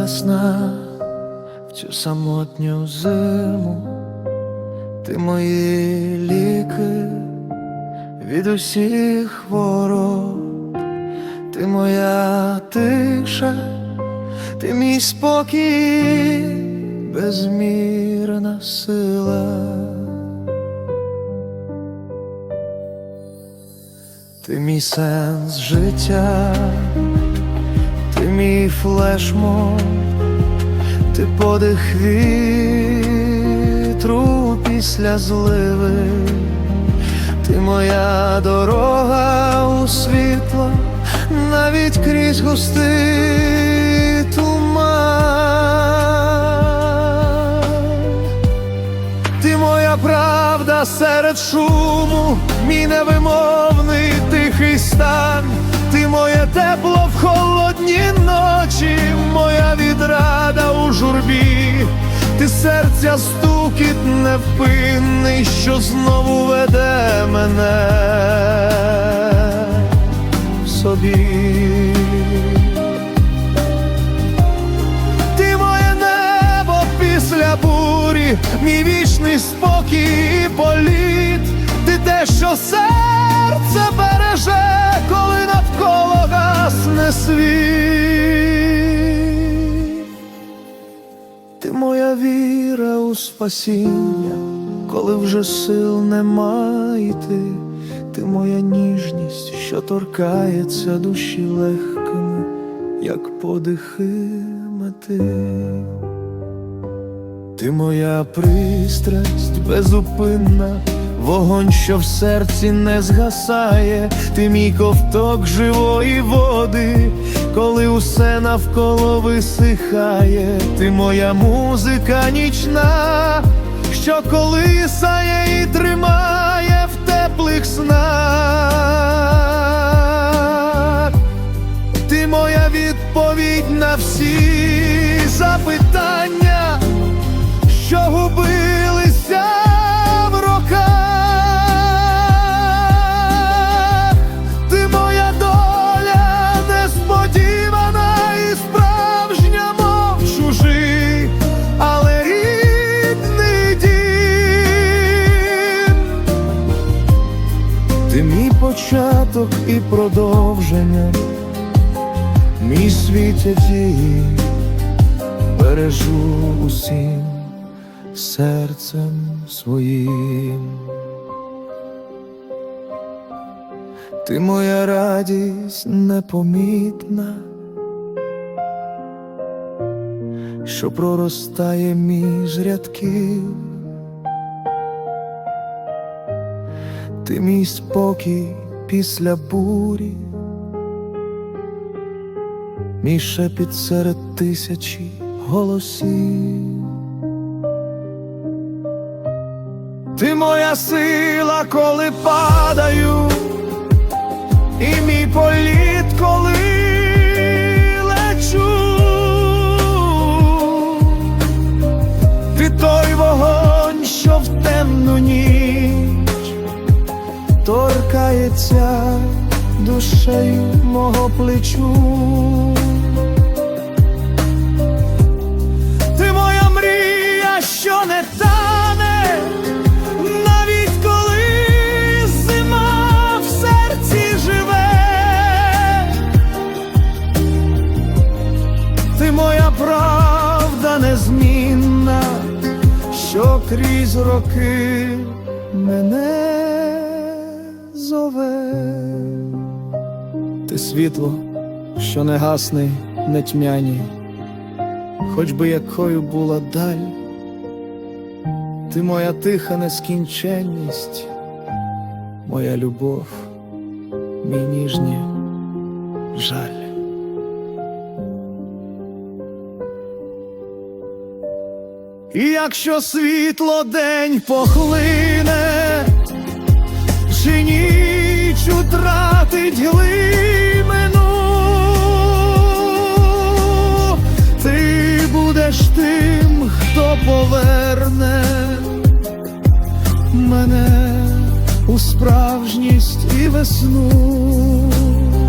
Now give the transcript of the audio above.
весна, в цю самотню зиму, ти мої ліки від усіх хвороб, ти моя тиша, ти мій спокій, безмірна сила. Ти мій сенс життя, ти мій флешмоб, ти подих вітру після зливи, ти моя дорога у світло, навіть крізь туман. Ти моя правда серед шуму, мій невимовний журбі, ти серця стукіт невпинний, що знову веде мене в собі. Ти моє небо після бурі, мій вічний спокій і політ, ти те, що серце спасіння, коли вже сил немає йти, ти моя ніжність, що торкається душі легкими, як подихи мети. Ти моя пристрасть безупинна, вогонь, що в серці не згасає, ти мій ковток живої води, коли усе навколо висихає, ти моя музика нічна, що колисає і тримає в теплих снах. Ти моя відповідь на всі запитання, що губилися в роках. Ти моя доля несподівана і справжня, мов чужий, але рідний дім. Ти мій початок і продовження, мій світ який бережу усім серцем своїм. Ти моя радість непомітна, що проростає між рядків. Ти мій спокій після бурі, мій шепіт серед тисячі голосів. Ти моя сила, коли падаю, і мій політ, коли лечу. Ти той вогонь, що в темну ніч торкається душею мого плечу. Правда незмінна, що крізь роки мене зове. Ти світло, що не гасне, не тьмяні, хоч би якою була даль, ти моя тиха нескінченність, моя любов, мій ніжний жаль. І якщо світло день похлине, чи ніч утратить глибину, ти будеш тим, хто поверне мене у справжність і весну.